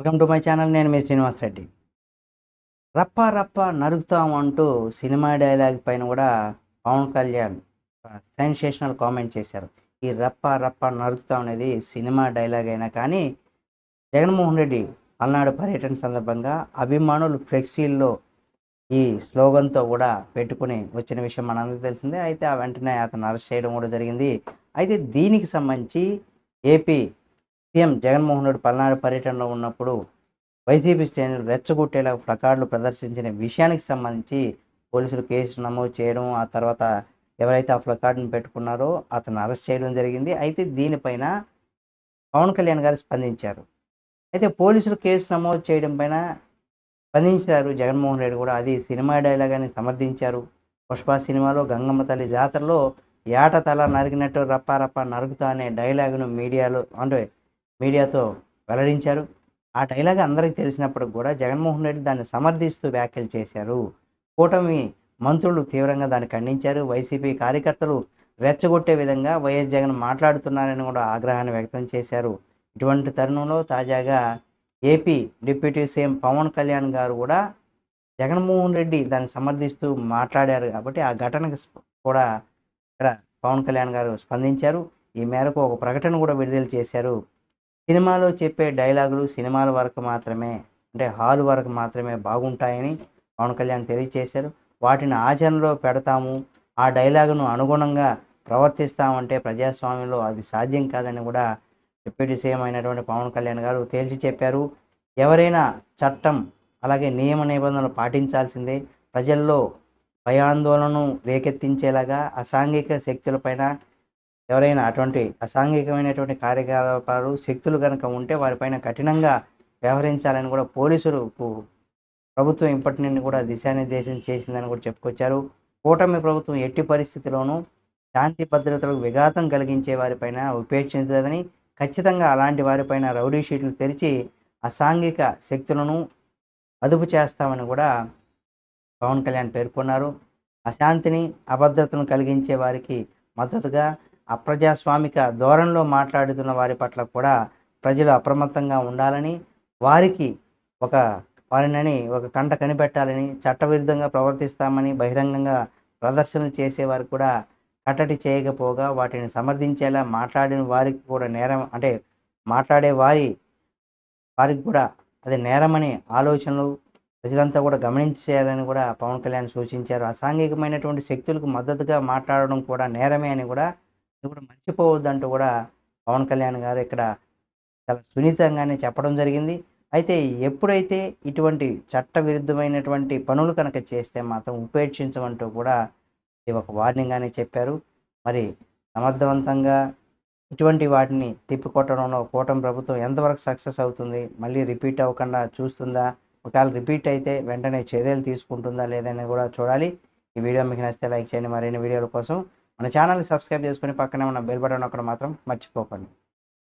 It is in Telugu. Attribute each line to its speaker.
Speaker 1: వెల్కమ్ టు మై ఛానల్ నేను మీ శ్రీనివాస్ రెడ్డి. రప్ప రప్ప నరుకుతాం అంటూ సినిమా డైలాగ్ పైన కూడా పవన్ కళ్యాణ్ సెన్సేషనల్ కామెంట్ చేశారు. ఈ రప్ప రప్ప నరుకుతాం అనేది సినిమా డైలాగ్ అయినా కానీ జగన్మోహన్ రెడ్డి పల్నాడు పర్యటన సందర్భంగా అభిమానులు ఫ్లెక్సీల్లో ఈ స్లోగన్తో కూడా పెట్టుకుని వచ్చిన విషయం మనందరికీ తెలిసిందే. అయితే ఆ వెంటనే అతను అరెస్ట్ చేయడం కూడా జరిగింది. అయితే దీనికి సంబంధించి ఏపీ సీఎం జగన్మోహన్ రెడ్డి పల్నాడు పర్యటనలో ఉన్నప్పుడు వైసీపీ శ్రేణులు రెచ్చగొట్టేలా ప్లకార్డులు ప్రదర్శించిన విషయానికి సంబంధించి పోలీసులు కేసు నమోదు చేయడం ఆ తర్వాత ఎవరైతే ఆ ప్లకార్డును పెట్టుకున్నారో అతను అరెస్ట్ చేయడం జరిగింది. అయితే దీనిపైన పవన్ కళ్యాణ్ గారు స్పందించారు. అయితే పోలీసులు కేసు నమోదు చేయడం పైన స్పందించారు జగన్మోహన్ రెడ్డి కూడా. అది సినిమా డైలాగ్ అని సమర్థించారు. పుష్ప సినిమాలో గంగమ్మ తల్లి జాతరలో ఏట తల నరికినట్టు రప్ప రప్ప నరుకుతా అనే డైలాగును మీడియాలో అంటే మీడియాతో వెల్లడించారు. ఆ డైలాగ్ అందరికీ తెలిసినప్పుడు కూడా జగన్మోహన్ రెడ్డి దాన్ని సమర్థిస్తూ వ్యాఖ్యలు చేశారు. కూటమి మంత్రులు తీవ్రంగా దాన్ని ఖండించారు. వైసీపీ కార్యకర్తలు రెచ్చగొట్టే విధంగా వైఎస్ జగన్ మాట్లాడుతున్నారని కూడా ఆగ్రహాన్ని వ్యక్తం చేశారు. ఇటువంటి తరుణంలో తాజాగా AP deputy CM Pawan Kalyan గారు కూడా జగన్మోహన్ రెడ్డి దాన్ని సమర్థిస్తూ మాట్లాడారు కాబట్టి ఆ ఘటనకు కూడా ఇక్కడ పవన్ కళ్యాణ్ గారు స్పందించారు. ఈ మేరకు ఒక ప్రకటన కూడా విడుదల చేశారు. సినిమాలో చెప్పే డైలాగులు సినిమాల వరకు మాత్రమే అంటే హాల్ వరకు మాత్రమే బాగుంటాయని పవన్ కళ్యాణ్ తెలియచేశారు. వాటిని ఆచరణలో పెడతాము. ఆ డైలాగును అనుగుణంగా ప్రవర్తిస్తామంటే ప్రజాస్వామ్యంలో అది సాధ్యం కాదని కూడా డిప్యూటీ సీఎం అయినటువంటి పవన్ కళ్యాణ్ గారు తేల్చి చెప్పారు. ఎవరైనా చట్టం అలాగే నియమ నిబంధనలు పాటించాల్సిందే. ప్రజల్లో భయాందోళనను రేకెత్తించేలాగా అసాంఘిక శక్తులపైన ఎవరైనా అటువంటి అసాంఘికమైనటువంటి కార్యకలాపాలు శక్తులు కనుక ఉంటే వారిపైన కఠినంగా వ్యవహరించాలని కూడా పోలీసులకు ప్రభుత్వం ఇప్పటి నుండి కూడా దిశానిర్దేశం చేసిందని కూడా చెప్పుకొచ్చారు. కూటమి ప్రభుత్వం ఎట్టి పరిస్థితిలోనూ శాంతి భద్రతలకు విఘాతం కలిగించే వారిపైన ఉపేక్షించదని ఖచ్చితంగా అలాంటి వారిపైన రౌడీ షీట్లు తెరిచి అసాంఘిక శక్తులను అదుపు చేస్తామని కూడా పవన్ కళ్యాణ్ పేర్కొన్నారు. అశాంతిని అభద్రతను కలిగించే వారికి మద్దతుగా అప్రజాస్వామిక ధోరణిలో మాట్లాడుతున్న వారి పట్ల కూడా ప్రజలు అప్రమత్తంగా ఉండాలని వారికి ఒక వారినని ఒక కంట కనిపెట్టాలని చట్టవిరుద్ధంగా ప్రవర్తిస్తామని బహిరంగంగా ప్రదర్శనలు చేసేవారు కూడా కట్టడి చేయకపోగా వాటిని సమర్థించేలా మాట్లాడిన వారికి కూడా నేరం అంటే మాట్లాడే వారి వారికి కూడా అది నేరమని ఆలోచనలు ప్రజలంతా కూడా గమనించేయాలని కూడా పవన్ కళ్యాణ్ సూచించారు. అసాంఘికమైనటువంటి శక్తులకు మద్దతుగా మాట్లాడడం కూడా నేరమే అని కూడా ఇది కూడా మర్చిపోవద్దంటూ కూడా పవన్ కళ్యాణ్ గారు ఇక్కడ చాలా సున్నితంగానే చెప్పడం జరిగింది. అయితే ఎప్పుడైతే ఇటువంటి చట్ట విరుద్ధమైనటువంటి పనులు కనుక చేస్తే మాత్రం ఉపేక్షించమంటూ కూడా ఇది ఒక వార్నింగ్ అని చెప్పారు. మరి సమర్థవంతంగా ఇటువంటి వాటిని తిప్పికొట్టడంలో కూటమి ప్రభుత్వం ఎంతవరకు సక్సెస్ అవుతుంది? మళ్ళీ రిపీట్ అవ్వకుండా చూస్తుందా? ఒకవేళ రిపీట్ అయితే వెంటనే చర్యలు తీసుకుంటుందా? లేదని కూడా చూడాలి. ఈ వీడియో మీకు నచ్చితే లైక్ చేయండి. మరిన్ని వీడియోల కోసం మన ఛానల్ని సబ్స్క్రైబ్ చేసుకుని పక్కనే ఉన్న బెల్ బటన్ ఒకటి మాత్రం మర్చిపోకండి.